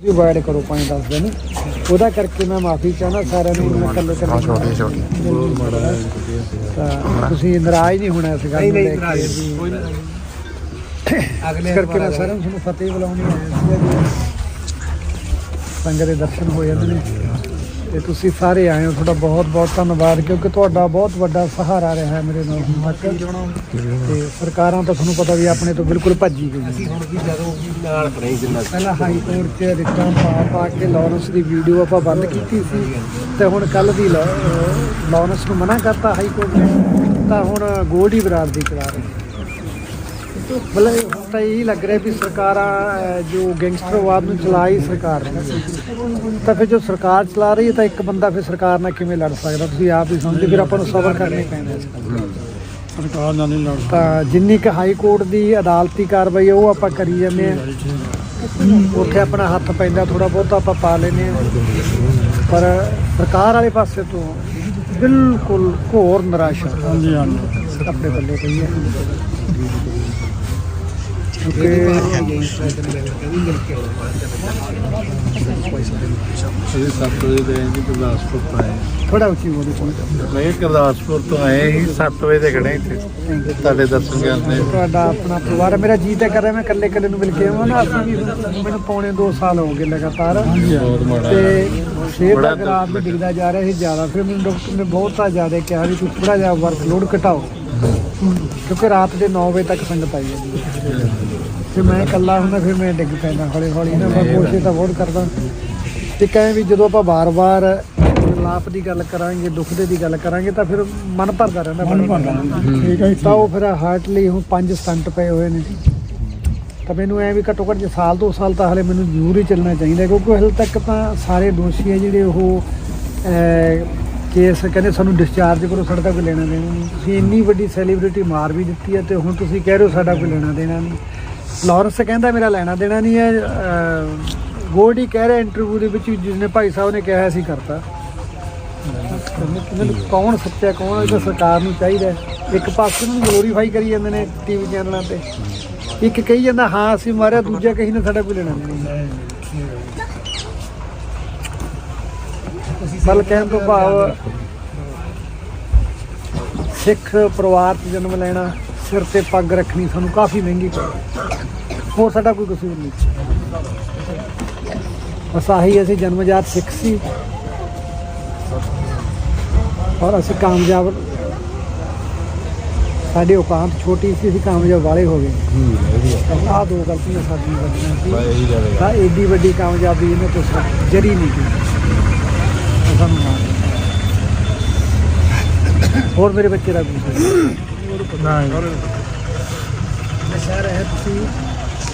ਜੀ ਵਾਇਡ ਕਰੋ 5-10 ਦਿਨ। ਉਹਦਾ ਕਰਕੇ ਮੈਂ ਮਾਫੀ ਚਾਹਨਾ ਸਾਰਿਆਂ ਨੂੰ ਮੈਂ ਕੱਲੇ ਕੱਲੇ ਛੋਟੀ ਛੋਟੀ ਤੁਸੀਂ ਨਾਰਾਜ਼ ਨਹੀਂ ਹੋਣਾ ਇਸ ਗੱਲ ਨੂੰ ਲੈ ਕੇ। ਅਗਲੇ ਕਰਕੇ ਮੈਂ ਸਾਰਿਆਂ ਨੂੰ ਫਤਿਹ ਬੁਲਾਉਣੀ ਹੈ। ਸੰਗਤ ਦੇ ਦਰਸ਼ਨ ਹੋ ਜਾਂਦੇ ਨੇ। ਤੇ ਤੁਸੀਂ ਸਾਰੇ ਆਏ ਹੋ ਤੁਹਾਡਾ ਬਹੁਤ ਬਹੁਤ ਧੰਨਵਾਦ ਕਿਉਂਕਿ ਤੁਹਾਡਾ ਬਹੁਤ ਵੱਡਾ ਸਹਾਰਾ ਰਿਹਾ ਹੈ ਮੇਰੇ ਨਾਲ ਹੁਣ ਤੱਕ। ਤੇ ਸਰਕਾਰਾਂ ਤਾਂ ਤੁਹਾਨੂੰ ਪਤਾ ਵੀ ਆਪਣੇ ਤੋਂ ਬਿਲਕੁਲ ਭੱਜੀ ਗਈਆਂ। ਅਸੀਂ ਹੁਣ ਵੀ ਜਦੋਂ ਵੀ ਨਾਲ ਖੜੇ ਜਿੰਨਾ ਪਹਿਲਾਂ ਹਾਈ ਕੋਰਟ 'ਚ ਰਿਟਾਂ ਪਾ ਪਾ ਕੇ ਲਾਰੈਂਸ ਦੀ ਵੀਡੀਓ ਆਪਾਂ ਬੰਦ ਕੀਤੀ ਸੀ ਤੇ ਹੁਣ ਕੱਲ ਦੀ ਲਾਰੈਂਸ ਨੂੰ ਮਨਾ ਕਰਤਾ ਹਾਈ ਕੋਰਟ ਨੇ ਤਾਂ ਹੁਣ ਗੋਲਡੀ ਬਰਾਦਰੀ ਕਰਾ ਰਹੇ ਮਤਲਬ ਹੁਣ ਤਾਂ ਇਹੀ ਲੱਗ ਰਿਹਾ ਵੀ ਸਰਕਾਰਾਂ ਅਹ, ਜੋ ਗੈਂਗਸਟਰਵਾਦ ਨੂੰ ਚਲਾ ਹੀ ਸਰਕਾਰ ਨੇ। ਤਾਂ ਫਿਰ ਜੋ ਸਰਕਾਰ ਚਲਾ ਰਹੀ ਹੈ ਤਾਂ ਇੱਕ ਬੰਦਾ ਫਿਰ ਸਰਕਾਰ ਨਾਲ ਕਿਵੇਂ ਲੜ ਸਕਦਾ? ਤੁਸੀਂ ਆਪ ਹੀ ਸਮਝਦੇ ਫਿਰ ਆਪਾਂ ਨੂੰ ਸਬਰ ਕਰਨੇ ਪੈਂਦੇ ਇਸ ਗੱਲ ਦਾ। ਸਰਕਾਰ ਨਾਲ ਨਹੀਂ ਲੜ ਤਾਂ ਜਿੰਨੀ ਕਿ ਹਾਈ ਕੋਰਟ ਦੀ ਅਦਾਲਤੀ ਕਾਰਵਾਈ ਹੈ ਉਹ ਆਪਾਂ ਕਰੀ ਜਾਂਦੇ ਆ ਉੱਥੇ ਆਪਣਾ ਹੱਥ ਪੈਂਦਾ ਥੋੜਾ ਬਹੁਤ ਆਪਾਂ ਪਾ ਲੈਨੇ ਆ ਪਰ ਸਰਕਾਰ ਵਾਲੇ ਪਾਸੇ ਤੋਂ ਬਿਲਕੁਲ ਘੋਰ ਨਿਰਾਸ਼ਾ ਹਾਂਜੀ ਹਾਂਜੀ। ਆਪਣੇ ਬੱਲੇ ਪਈ ਹੈ। ਅਸੀਂ 7 ਵਜੇ ਦੇ ਆਏ ਜੀ ਗੁਰਦਾਸਪੁਰ ਤੋਂ ਆਏ। ਥੋੜਾ ਉੱਚੀ ਬੋਲੀ ਸੁਣ ਮੈਂ ਕਿਹਾ ਗੁਰਦਾਸਪੁਰ ਤੋਂ ਆਏ ਸੀ 7 ਵਜੇ ਦੇ ਖੜੇ ਇੱਥੇ। ਤੁਹਾਡੇ ਦਰਸ਼ਨ ਕਰਦੇ ਤੁਹਾਡਾ ਆਪਣਾ ਪਰਿਵਾਰ ਹੈ। ਮੇਰਾ ਜੀ ਤਾਂ ਕਰ ਰਿਹਾ ਮੈਂ ਇਕੱਲੇ ਇਕੱਲੇ ਨੂੰ ਮਿਲ ਕੇ ਆਵਾਂ ਨਾ। ਅਸੀਂ ਵੀ ਮੈਨੂੰ ਪੌਣੇ 2 ਸਾਲ ਹੋ ਗਏ ਲਗਾਤਾਰ। ਬਹੁਤ ਮਾੜਾ ਤੇ ਸ਼ੇਰ ਬੜਾ ਦਾ ਗਰਾਫ ਵੀ ਡਿੱਗਦਾ ਜਾ ਰਿਹਾ ਸੀ। ਜ਼ਿਆਦਾ ਫਿਰ ਮੈਨੂੰ ਡਾਕਟਰ ਨੇ ਬਹੁਤਾ ਜ਼ਿਆਦਾ ਕਿਹਾ ਵੀ ਤੁਸੀਂ ਥੋੜਾ ਜਿਹਾ ਵਰਕਲੋਡ ਘਟਾਓ। ਕਿਉਂਕਿ ਰਾਤ ਦੇ 9 ਵਜੇ ਤੱਕ ਸੰਗਤ ਆਈ ਜਾਂਦੀ ਹੈ। ਤੇ ਮੈਂ ਇਕੱਲਾ ਹੁੰਦਾ ਫਿਰ ਮੈਂ ਡਿੱਗ ਪੈਂਦਾ ਹੌਲੀ ਹੌਲੀ ਨਾ ਮੈਂ ਕੋਸ਼ਿਸ਼ ਤਾਂ ਬਹੁਤ ਕਰਦਾ। ਤੇ ਕਹੇ ਵੀ ਜਦੋਂ ਆਪਾਂ ਬਾਰ-ਬਾਰ ਲਾਪ ਦੀ ਗੱਲ ਕਰਾਂਗੇ ਦੁੱਖ ਦੇ ਦੀ ਗੱਲ ਕਰਾਂਗੇ ਤਾਂ ਫਿਰ ਮਨ ਭਰਦਾ ਰਹਿੰਦਾ ਮਨ ਭਰਦਾ ਠੀਕ ਹੈ ਤਾਂ ਉਹ ਫਿਰ ਹਾਰਟ ਲਈ ਹੁਣ ਪੰਜ ਸਟੰਟ ਪਏ ਹੋਏ ਨੇ। ਤਾਂ ਮੈਨੂੰ ਐ ਵੀ ਘੱਟੋ ਘੱਟ ਜੇ ਸਾਲ ਦੋ ਸਾਲ ਤਾਂ ਹਲੇ ਮੈਨੂੰ ਜ਼ਰੂਰ ਹੀ ਚੱਲਣਾ ਚਾਹੀਦਾ ਕਿਉਂਕਿ ਹਲੇ ਤੱਕ ਤਾਂ ਸਾਰੇ ਦੋਸ਼ੀ ਆ ਜਿਹੜੇ ਉਹ ਕੇਸ ਕਹਿੰਦੇ ਸਾਨੂੰ ਡਿਸਚਾਰਜ ਕਰੋ, ਸਾਡਾ ਤਾਂ ਕੋਈ ਲੈਣਾ ਦੇਣਾ ਨਹੀਂ। ਤੁਸੀਂ ਇੰਨੀ ਵੱਡੀ ਸੈਲੀਬ੍ਰਿਟੀ ਮਾਰ ਵੀ ਦਿੱਤੀ ਹੈ ਤੇ ਹੁਣ ਤੁਸੀਂ ਕਹਿ ਰਹੇ ਹੋ ਸਾਡਾ ਕੋਈ ਲੈਣਾ ਦੇਣਾ ਨਹੀਂ। ਲਾਰੈਂਸ ਕਹਿੰਦਾ ਮੇਰਾ ਲੈਣਾ ਦੇਣਾ ਨਹੀਂ ਹੈ ਗੋਲਡੀ ਕਹਿ ਰਿਹਾ ਇੰਟਰਵਿਊ ਦੇ ਵਿੱਚ ਵੀ ਜਿਸਨੇ ਭਾਈ ਸਾਹਿਬ ਨੇ ਕਿਹਾ ਸੀ ਕਰਤਾ। ਕੌਣ ਸੱਚਾ, ਕੌਣ ਇਹ ਤਾਂ ਸਰਕਾਰ ਨੂੰ ਚਾਹੀਦਾ ਇੱਕ ਪਾਸੇ ਨੂੰ ਗਲੋਰੀਫਾਈ ਕਰੀ ਜਾਂਦੇ ਨੇ ਟੀਵੀ ਚੈਨਲਾਂ ਤੇ। ਇੱਕ ਕਹੀ ਜਾਂਦਾ, ਹਾਂ, ਅਸੀਂ ਮਾਰਿਆ, ਦੂਜਾ ਕਹੀ ਨਾ ਸਾਡਾ ਕੋਈ ਲੈਣਾ ਨਹੀਂ। ਬਲ ਕਹਿਣ ਤੋਂ ਭਾਵ ਸਿੱਖ ਪਰਿਵਾਰ 'ਚ ਜਨਮ ਲੈਣਾ ਸਿਰ ਤੇ ਪੱਗ ਰੱਖਣੀ ਸਾਨੂੰ ਕਾਫੀ ਮਹਿੰਗੀ ਪਈ ਹੋਰ ਸਾਡਾ ਕੋਈ ਕਸੂਰ ਨਹੀਂ। ਬਸ ਆਹੀ ਅਸੀਂ ਜਨਮਜਾਤ ਸਿੱਖ ਸੀ। ਔਰ ਅਸੀਂ ਕਾਮਯਾਬ ਸਾਡੀ ਔਕਾਤ ਛੋਟੀ ਸੀ ਅਸੀਂ ਕਾਮਯਾਬ ਵਾਲੇ ਹੋ ਗਏ। ਆਹ ਦੋ ਗਲਤੀਆਂ ਸਾਡੀਆਂ ਵੱਡੀਆਂ ਸੀ। ਤਾਂ ਏਡੀ ਵੱਡੀ ਕਾਮਯਾਬੀ ਇਹਨੇ ਤੋਂ ਜਰੀ ਨਹੀਂ ਕੀਤੀ। ਸਾਨੂੰ ਮਾਰ ਹੋਰ ਮੇਰੇ ਬੱਚੇ ਦਾ ਗੁੱਸਾ ਨਸ਼ਾ ਰਹਿ ਤੁਸੀਂ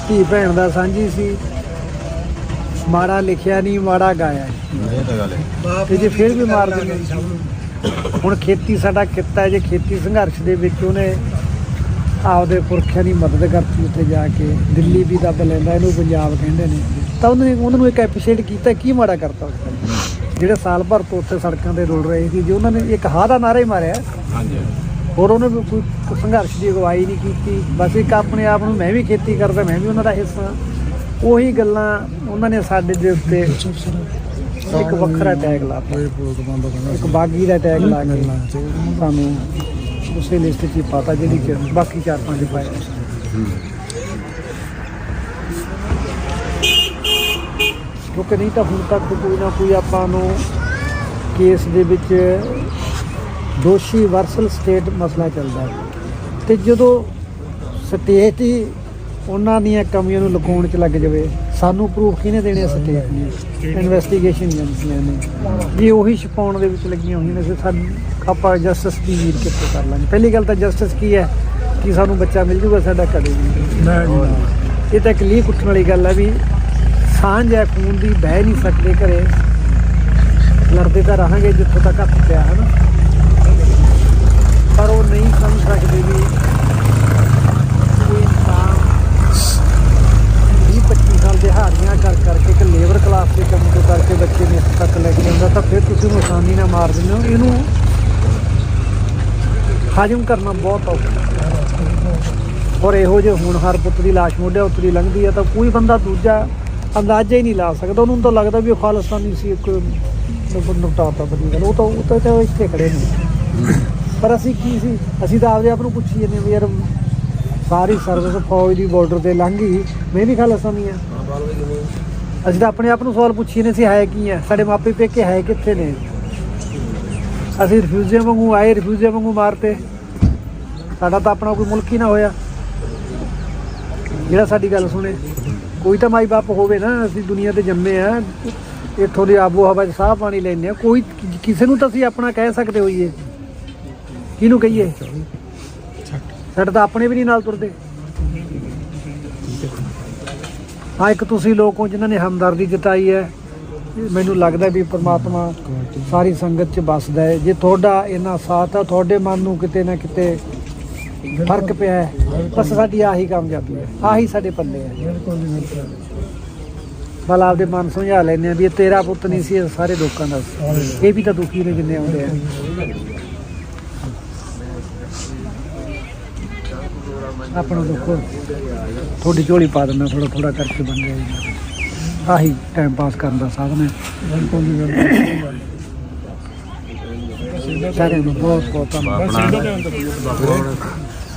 ਧੀ ਭੈਣ ਦਾ ਸਾਂਝੀ ਸੀ। ਮਾੜਾ ਲਿਖਿਆ ਨਹੀਂ ਮਾੜਾ ਗਾਇਆ ਤੇ ਜੇ ਫਿਰ ਵੀ ਮਾਰ ਦਿੰਦੇ ਹੁਣ ਖੇਤੀ ਸਾਡਾ ਕਿੱਤਾ ਹੈ ਜੇ ਖੇਤੀ ਸੰਘਰਸ਼ ਦੇ ਵਿੱਚ ਉਹਨੇ ਆਪਦੇ ਪੁਰਖਿਆਂ ਦੀ ਮਦਦ ਕਰਤੀ ਉੱਥੇ ਜਾ ਕੇ ਦਿੱਲੀ ਵੀ ਦੱਬ ਲੈਂਦਾ ਇਹਨੂੰ ਪੰਜਾਬ ਕਹਿੰਦੇ ਨੇ। ਤਾਂ ਉਹਨੇ ਉਹਨਾਂ ਨੂੰ ਇੱਕ ਐਪਰੀਸ਼ੀਏਟ ਕੀਤਾ ਕੀ ਮਾੜਾ ਕਰਤਾ ਉਸ ਨੇ ਜਿਹੜੇ ਸਾਲ ਭਰ ਤੋਂ ਉੱਥੇ ਸੜਕਾਂ ਤੇ ਰੁਲ ਰਹੇ ਸੀ ਜੇ ਉਹਨਾਂ ਨੇ ਇੱਕ ਹਾਂ ਦਾ ਨਾਰਾ ਹੀ ਮਾਰਿਆ ਹਾਂਜੀ। ਹੋਰ ਉਹਨੇ ਕੋਈ ਸੰਘਰਸ਼ ਦੀ ਅਗਵਾਈ ਨਹੀਂ ਕੀਤੀ ਬਸ ਇੱਕ ਆਪਣੇ ਆਪ ਨੂੰ ਮੈਂ ਵੀ ਖੇਤੀ ਕਰਦਾ ਮੈਂ ਵੀ ਉਹਨਾਂ ਦਾ ਹਿੱਸਾ। ਉਹੀ ਗੱਲਾਂ ਉਹਨਾਂ ਨੇ ਸਾਡੇ ਦੇ ਉੱਤੇ ਇੱਕ ਵੱਖਰਾ ਟੈਗ ਲਾਤਾ ਇੱਕ ਬਾਗੀ ਦਾ ਟੈਗ ਲਾ ਕੇ ਸਾਨੂੰ ਉਸੇ ਲਿਸਟ 'ਚ ਪਾਤਾ ਜਿਹੜੀ ਬਾਕੀ ਚਾਰ ਪੰਜ ਪਾਏ। ਕਿਉਂਕਿ ਨਹੀਂ ਤਾਂ ਹੁਣ ਤੱਕ ਕੋਈ ਨਾ ਕੋਈ ਆਪਾਂ ਨੂੰ ਕੇਸ ਦੇ ਵਿੱਚ ਦੋਸ਼ੀ ਵਰਸਲ ਸਟੇਟ ਮਸਲਾ ਚੱਲਦਾ ਹੈ। ਤੇ ਜਦੋਂ ਸਟੇਟ ਹੀ ਉਹਨਾਂ ਦੀਆਂ ਕਮੀਆਂ ਨੂੰ ਲੁਕਾਉਣ 'ਚ ਲੱਗ ਜਾਵੇ ਸਾਨੂੰ ਪ੍ਰੂਫ ਕਿਹਨੇ ਦੇਣੇ ਸਟੇਟ ਨੇ? ਇਨਵੈਸਟੀਗੇਸ਼ਨ ਏਜੰਸੀਆਂ ਨੇ। ਜੇ ਉਹੀ ਛਪਾਉਣ ਦੇ ਵਿੱਚ ਲੱਗੀਆਂ ਹੋਈਆਂ ਨੇ ਸਾਨੂੰ ਆਪਾਂ ਜਸਟਿਸ ਦੀ ਉਮੀਦ ਕਿੱਥੋਂ ਕਰ ਲਾਂਗੇ? ਪਹਿਲੀ ਗੱਲ ਤਾਂ ਜਸਟਿਸ ਕੀ ਹੈ? ਕਿ ਸਾਨੂੰ ਬੱਚਾ ਮਿਲ ਜੂਗਾ ਸਾਡਾ ਕਦੇ ਨਹੀਂ ਇਹ ਤਾਂ ਇੱਕ ਲੀਕ ਉੱਠਣ ਵਾਲੀ ਗੱਲ ਹੈ ਵੀ ਸਾਂਝ ਹੈ, ਖੂਨ ਦੀ ਬਹਿ ਨਹੀਂ ਸਕਦੇ ਘਰੇ। ਲੜਦੇ ਤਾਂ ਰਹਾਂਗੇ ਜਿੱਥੋਂ ਤੱਕ ਹੱਥ ਪਿਆ, ਹੈ ਨਾ? ਪਰ ਉਹ ਨਹੀਂ ਸਮਝ ਸਕਦੇ ਵੀ ਕੋਈ ਇਨਸਾਨ 20 25 ਸਾਲ ਦਿਹਾੜੀਆਂ ਕਰ ਕਰਕੇ ਇੱਕ ਲੇਬਰ ਕਲਾਸ ਦੇ ਕੰਮ ਤੋਂ ਕਰਕੇ ਬੱਚੇ ਨੇ ਇੱਥੇ ਤੱਕ ਲੈ ਕੇ ਜਾਂਦਾ, ਤਾਂ ਫਿਰ ਤੁਸੀਂ ਉਹਨੂੰ ਆਸਾਨੀ ਨਾਲ ਮਾਰ ਦਿੰਦੇ ਹੋ। ਇਹਨੂੰ ਹਾਜ਼ਮ ਕਰਨਾ ਬਹੁਤ ਔਖਾ ਔਰ ਇਹੋ ਜਿਹੇ ਹੁਣ ਹਰ ਪੁੱਤ ਦੀ ਲਾਸ਼ ਮੋਢੇ ਉੱਤਰੀ ਲੰਘਦੀ ਹੈ, ਤਾਂ ਕੋਈ ਬੰਦਾ ਦੂਜਾ ਅੰਦਾਜ਼ਾ ਹੀ ਨਹੀਂ ਲਾ ਸਕਦਾ। ਉਹਨੂੰ ਤਾਂ ਲੱਗਦਾ ਵੀ ਉਹ ਖਾਲਿਸਤਾਨੀ ਸੀ, ਇੱਕ ਨੁਕਤਾਤਾ ਬਣੀ ਗੱਲ ਉਹ ਤਾਂ ਉਹ ਤਾਂ ਇੱਥੇ ਖੜੇ ਨੇ ਪਰ ਅਸੀਂ ਕੀ ਸੀ? ਅਸੀਂ ਤਾਂ ਆਪਦੇ ਆਪ ਨੂੰ ਪੁੱਛੀ ਜਾਂਦੇ ਵੀ ਯਾਰ, ਸਾਰੀ ਸਰਵਿਸ ਫੌਜ ਦੀ ਬਾਰਡਰ ਤੇ ਲੰਘ ਗਈ। ਮੈਂ ਵੀ ਖਾਲਿਸਤਾਨੀ ਆ ਅਸੀਂ ਤਾਂ ਆਪਣੇ ਆਪ ਨੂੰ ਸਵਾਲ ਪੁੱਛੀ ਨੇ ਸੀ, ਹੈ ਕੀ ਆ ਸਾਡੇ ਮਾਪੇ ਪੇਕੇ ਹੈ ਕਿੱਥੇ ਨੇ? ਅਸੀਂ ਰਿਫਿਊਜੀਆਂ ਵਾਂਗੂ ਆਏ ਰਿਫਿਊਜੀਆਂ ਵਾਂਗੂ ਮਾਰਤੇ। ਸਾਡਾ ਤਾਂ ਆਪਣਾ ਕੋਈ ਮੁਲਕ ਹੀ ਨਾ ਹੋਇਆ। ਜਿਹੜਾ ਸਾਡੀ ਗੱਲ ਸੁਣੇ। ਕੋਈ ਤਾਂ ਮਾਈ ਬਾਪ ਹੋਵੇ ਨਾ, ਅਸੀਂ ਦੁਨੀਆ ਤੇ ਜੰਮੇ ਆ, ਇੱਥੋਂ ਦੀ ਆਬੋ ਹਵਾ 'ਚ ਸਾਹ ਪਾਣੀ ਲੈਂਦੇ ਆ, ਕੋਈ ਕਿਸੇ ਨੂੰ ਤਾਂ ਅਸੀਂ ਆਪਣਾ ਕਹਿ ਸਕਦੇ ਹੋਈਏ। ਕਿਹਨੂੰ ਕਹੀਏ? ਸਾਡੇ ਤਾਂ ਆਪਣੇ ਵੀ ਨਹੀਂ ਨਾਲ ਤੁਰਦੇ। ਹਾਂ, ਇੱਕ ਤੁਸੀਂ ਲੋਕ ਹੋ ਜਿਨ੍ਹਾਂ ਨੇ ਹਮਦਰਦੀ ਜਤਾਈ ਹੈ, ਮੈਨੂੰ ਲੱਗਦਾ ਵੀ ਪ੍ਰਮਾਤਮਾ ਸਾਰੀ ਸੰਗਤ 'ਚ ਵੱਸਦਾ ਹੈ। ਜੇ ਤੁਹਾਡਾ ਇਹਨਾਂ ਸਾਥ ਆ, ਤੁਹਾਡੇ ਮਨ ਨੂੰ ਕਿਤੇ ਨਾ ਕਿਤੇ ਫ਼ਰਕ ਪਿਆ ਹੈ। ਬਸ ਸਾਡੀ ਆਹੀ ਕਾਮਯਾਬੀ ਹੈ। ਆਹੀ ਸਾਡੇ ਪੱਲੇ ਹੈ। ਬਲ ਆਪਦੇ ਮਨ ਸਮਝਾ ਲੈਂਦੇ ਆ ਵੀ ਇਹ ਤੇਰਾ ਪੁੱਤ ਨਹੀਂ ਸੀ, ਇਹ ਸਾਰੇ ਲੋਕਾਂ ਦਾ ਸੀ। ਇਹ ਵੀ ਤਾਂ ਦੁਖੀ ਨੇ ਜਿੰਨੇ ਆਉਂਦੇ ਆ। ਆਪਣਾ ਦੁੱਖ ਥੋੜੀ ਝੋਲੀ ਪਾ ਦਿੰਦਾ ਥੋੜਾ ਥੋੜਾ ਕਰਕੇ ਬਣ ਗਿਆ ਜੀ ਆਹੀ ਟਾਈਮ ਪਾਸ ਕਰਨ ਦਾ ਸਾਧਨ ਹੈ। ਸਾਰਿਆਂ ਨੂੰ ਬਹੁਤ ਬਹੁਤ ਧੰਨਵਾਦ।